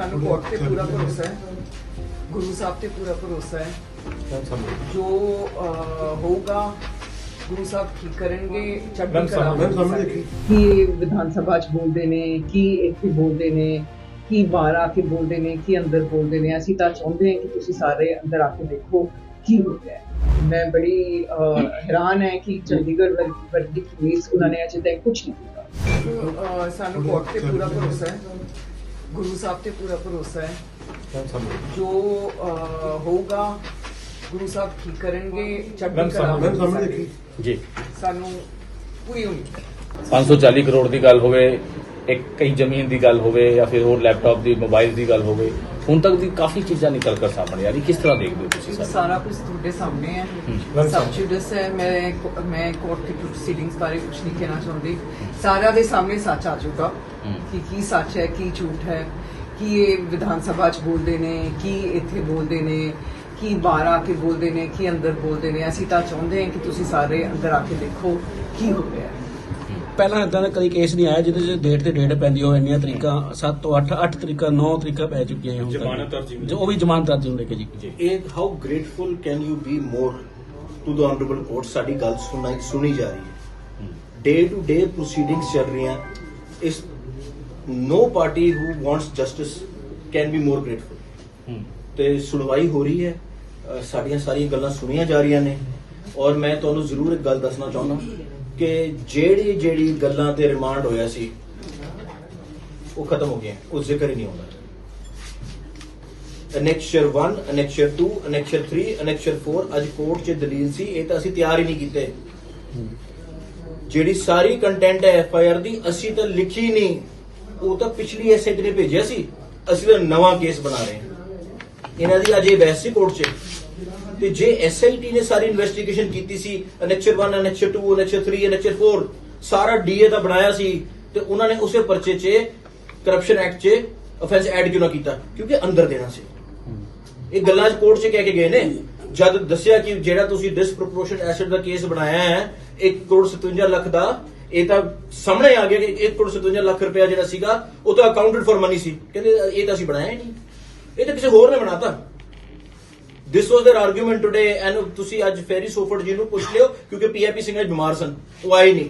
ਸਾਨੂੰ ਕੋਰਟ ਤੇ ਪੂਰਾ ਭਰੋਸਾ ਹੈ ਗੁਰੂ ਸਾਹਿਬ ਤੇ ਪੂਰਾ ਭਰੋਸਾ ਹੈ ਜੋ ਅਹ, ਹੋਊਗਾ ਗੁਰੂ ਸਾਹਿਬ ਠੀਕ ਕਰਨਗੇ ਚੜ੍ਹਦੀ ਮੈਮ, ਕਲਾ ਮੈਮ, ਸਾਹਮਣੇ ਸਾਡੀ। ਕੀ ਵਿਧਾਨ ਸਭਾ ਚ ਬੋਲਦੇ ਨੇ ਕੀ ਇੱਥੇ ਬੋਲਦੇ ਨੇ ਕੀ ਬਾਹਰ ਆ ਕੇ ਬੋਲਦੇ ਨੇ ਕੀ ਅੰਦਰ ਬੋਲਦੇ ਨੇ ਅਸੀਂ ਤਾਂ ਚਾਹੁੰਦੇ ਹਾਂ ਕਿ ਤੁਸੀਂ ਸਾਰੇ ਅੰਦਰ ਆ ਕੇ ਦੇਖੋ ਕੀ ਹੋ ਰਿਹਾ ਹੈ ਮੈਂ ਬੜੀ ਅਹ, ਹੈਰਾਨ ਹੈ ਕਿ ਚੰਡੀਗੜ੍ਹ ਵਰ- ਵਰਗੀ ਪੁਲਿਸ ਉਹਨਾਂ ਨੇ ਅਜੇ ਤੱਕ ਕੁਝ ਨਹੀਂ ਕੀਤਾ ਅਹ, ਸਾਨੂੰ ਕੋਰਟ ਤੇ ਪੂਰਾ ਭਰੋਸਾ ਹੈ ਗੁਰੂ ਸਾਹਿਬ ਤੇ ਪੂਰਾ ਭਰੋਸਾ ਹੈ। ਜੋ ਹੋਊਗਾ ਗੁਰੂ ਸਾਹਿਬ ਠੀਕ ਕਰਨਗੇ ਚੜ੍ਹਦੀ ਕਲਾ। ਜੀ। ਸਾਨੂੰ ਪੂਰੀ ਉਮੀਦ ਹੈ। 540 ਕਰੋੜ ਦੀ ਗੱਲ ਹੋਵੇ ਇੱਕ ਕਈ ਜ਼ਮੀਨ ਦੀ ਗੱਲ ਹੋਵੇ ਜਾਂ ਫਿਰ ਹੋਰ ਲੈਪਟਾਪ ਦੀ ਮੋਬਾਈਲ ਦੀ ਗੱਲ ਹੋਵੇ ਹੁਣ ਤੱਕ ਦੀ ਕਾਫੀ ਚੀਜ਼ਾਂ ਨਿਕਲ ਕਰ ਸਾਹਮਣੇ ਆ ਰਹੀ। ਕਿਸ ਤਰ੍ਹਾਂ ਦੇਖਦੇ ਹੋ ਤੁਸੀਂ ਸਰ? ਕੁਝ ਤੁਹਾਡੇ ਸਾਹਮਣੇ ਹੈ। ਚੀਜ਼ ਹੈ ਮੈਂ ਕੋ- ਮੈਂ ਕੋਰਟ ਦੀ ਪ੍ਰੋਸੀਡਿੰਗਸ ਬਾਰੇ ਕੁਝ ਨਹੀਂ ਕਹਿਣਾ ਚਾਹੁੰਦੀ। ਸਾਰਿਆਂ ਦੇ ਸਾਹਮਣੇ ਸੱਚ ਆ ਜਾਊਗਾ। ਕਿ ਕੀ ਸੱਚ ਹੈ ਕੀ ਝੂਠ ਹੈ ਕੀ ਇਹ ਵਿਧਾਨ ਸਭਾ 'ਚ ਬੋਲਦੇ ਨੇ ਕੀ ਇੱਥੇ ਬੋਲਦੇ ਨੇ ਕੀ ਬਾਹਰ ਆ ਕੇ ਬੋਲਦੇ ਨੇ ਕੀ ਅੰਦਰ ਬੋਲਦੇ ਨੇ। ਅਸੀਂ ਤਾਂ ਚਾਹੁੰਦੇ ਹਾਂ ਕਿ ਤੁਸੀਂ ਸਾਰੇ ਅੰਦਰ ਆ ਕੇ ਦੇਖੋ ਕੀ ਹੋ ਰਿਹਾ ਹੈ। ਪਹਿਲਾਂ ਇਦਾਂ ਦਾ ਕਦੀ ਕੇਸ ਨਹੀਂ ਆਇਆ ਜਿਹਦੇ 'ਚ ਡੇਟ ਤੇ ਡੇਟ ਪੈਂਦੀ ਹੋਵੇ ਇੰਨੀਆਂ ਤਰੀਕਾਂ 7 ਤੋਂ 8 8 ਤਰੀਕਾਂ 9 ਤਰੀਕਾਂ ਪੈ ਚੁੱਕੀਆਂ ਹੁਣ ਤੱਕ। ਜ਼ਮਾਨਤ ਅਰਜ਼ੀ। ਜੋ ਉਹ ਵੀ ਜ਼ਮਾਨਤ ਅਰਜ਼ੀ ਨੂੰ ਲੈ ਕੇ ਜੀ। ਇਹ how grateful can you be more to the honourable court ਸਾਡੀ ਗੱਲ ਸੁਣਾਈ ਸੁਣੀ ਜਾ ਰਹੀ ਹੈ। ਡੇ ਟੂ ਡੇ ਪ੍ਰੋਸੀਡਿੰਗਸ ਚੱਲ ਰਹੀਆਂ। ਇਸ no party who wants justice can be more grateful ਹੂੰ। ਤੇ ਸੁਣਵਾਈ ਹੋ ਰਹੀ ਹੈ। ਅ, ਸਾਡੀਆਂ ਸਾਰੀਆਂ ਗੱਲਾਂ ਸੁਣੀਆਂ ਜਾ ਰਹੀਆਂ ਨੇ। ਔਰ ਮੈਂ ਤੁਹਾਨੂੰ ਜ਼ਰੂਰ ਇੱਕ ਗੱਲ ਦੱਸਣਾ ਚਾਹੁੰਦਾ। ਕਿ ਜਿਹੜੀ ਜਿਹੜੀ ਗੱਲਾਂ ਤੇ ਰਿਮਾਂਡ ਹੋਇਆ ਸੀ, ਉਹ ਖਤਮ ਹੋ ਗਈਆਂ, ਉਹ ਜ਼ਿਕਰ ਹੀ ਨਹੀਂ ਹੁੰਦਾ ਅਨੈਕਸ਼ਰ 1 ਅਨੈਕਸ਼ਰ 2 ਅਨੈਕਸ਼ਰ 3 ਅਨੈਕਸ਼ਰ 4 ਅੱਜ ਕੋਰਟ 'ਚ ਦਲੀਲ ਸੀ, ਇਹ ਤਾਂ ਅਸੀਂ ਤਿਆਰ ਹੀ ਨਹੀਂ ਕੀਤੇ। ਜਿਹੜੀ ਸਾਰੀ ਕੰਟੈਂਟ ਹੈ ਐਫ ਆਈ ਆਰ ਦੀ, ਅਸੀਂ ਤਾਂ ਲਿਖੀ ਨਹੀਂ। ਉਹ ਤਾਂ ਪਿਛਲੀ ਐਸਐਚ ਨੇ ਭੇਜਿਆ ਸੀ, ਅਸੀਂ ਤਾਂ ਨਵਾਂ ਕੇਸ ਬਣਾ ਰਹੇ ਹਾਂ। ਇਹਨਾਂ ਦੀ ਅੱਜ ਇਹ ਬਹਿਸ ਸੀ ਕੋਰਟ 'ਚ। ਤੇ ਜੇ ਐਸਆਈਟੀ ਨੇ ਸਾਰੀ ਇਨਵੈਸਟੀਗੇਸ਼ਨ ਕੀਤੀ ਸੀ ਅਨੈਕਸ਼ਰ 1 ਅਨੈਕਸ਼ਰ 2 ਅਨੈਕਸ਼ਰ 3 ਅਨੈਕਸ਼ਰ 4 ਸਾਰਾ ਡੀਏ ਦਾ ਬਣਾਇਆ ਸੀ, ਤੇ ਉਹਨਾਂ ਨੇ ਉਸੇ ਪਰਚੇ 'ਚ ਕਰਪਸ਼ਨ ਐਕਟ 'ਚ ਅਫੈਂਸ ਐਡ ਕਿਉਂ ਨਾ ਕੀਤਾ? ਕਿਉਂਕਿ ਅੰਦਰ ਦੇਣਾ ਸੀ। ਇਹ ਗੱਲਾਂ ਕੋਰਟ 'ਚ ਕਹਿ ਕੇ ਗਏ ਨੇ। ਜਦ ਦੱਸਿਆ ਕਿ ਜਿਹੜਾ ਤੁਸੀਂ ਡਿਸਪ੍ਰੋਪੋਰਸ਼ਨ ਐਸਿਡ ਦਾ ਕੇਸ ਬਣਾਇਆ ਹੈ 1 ਕਰੋੜ 57 ਲੱਖ ਦਾ, ਇਹ ਤਾਂ ਸਾਹਮਣੇ ਆ ਗਿਆ ਕਿ 1 ਕਰੋੜ 57 ਲੱਖ ਰੁਪਇਆ ਜਿਹੜਾ ਸੀਗਾ, ਉਹ ਤਾਂ ਅਕਾਊਂਟਡ ਫॉर ਮਨੀ ਸੀ। ਕਹਿੰਦੇ, ਇਹ ਤਾਂ ਅਸੀਂ ਬਣਾਇਆ ਹੀ ਨਹੀਂ। ਇਹ ਤਾਂ ਕਿਸੇ ਹੋਰ ਨੇ ਬਣਾਤਾ। this was there argument today and ਤੁਸੀਂ ਅੱਜ ਫੈਰੀ ਸੋਫਰਡ ਜੀ ਨੂੰ ਪੁੱਛ ਲਿਓ ਕਿਉਂਕਿ ਪੀਆਈਪੀ ਸਿੰਘ ਅੱਜ ਬਿਮਾਰ ਸਨ ਉਹ ਆਏ ਨਹੀਂ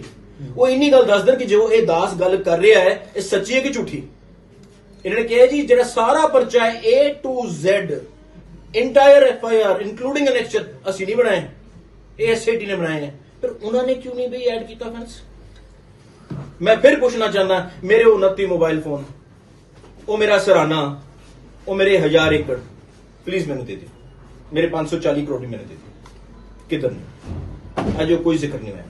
ਉਹ ਇੰਨੀ ਗੱਲ ਦੱਸ ਦੇਣ ਕਿ ਜੋ ਇਹ ਦਾਸ ਗੱਲ ਕਰ ਰਿਹਾ ਹੈ ਇਹ ਸੱਚੀ ਹੈ ਕਿ ਝੂਠੀ ਇਹਨਾਂ ਨੇ ਕਿਹਾ ਜੀ ਜਿਹੜਾ ਸਾਰਾ ਪਰਚਾ ਹੈ A to Z entire F I R including annexure ਅਸੀਂ ਨਹੀਂ ਬਣਾਏ ਇਹ ਐਸਆਈਟੀ ਨੇ ਬਣਾਏ ਨੇ ਪਰ ਉਹਨਾਂ ਨੇ ਕਿਉਂ ਨਹੀਂ ਬਈ ਐਡ ਕੀਤਾ ਫੈਂਸ ਮੈਂ ਫਿਰ ਪੁੱਛਣਾ ਚਾਹੁੰਦਾ ਮੇਰੇ ਉਹ 29 ਮੋਬਾਈਲ ਫੋਨ ਉਹ ਮੇਰਾ ਸਰਾਣਾ ਉਹ ਮੇਰੇ 1000 ਏਕੜ ਪਲੀਜ਼ ਮੈਨੂੰ ਦੇ ਦਿਓ ਮੇਰੇ 540 ਕਰੋੜ ਵੀ ਮੈਨੂੰ ਦੇ ਦਿਓ ਕਿਧਰ ਨੇ? ਅਜੇ ਕੋਈ ਜ਼ਿਕਰ ਨਹੀਂ ਹੋਇਆ।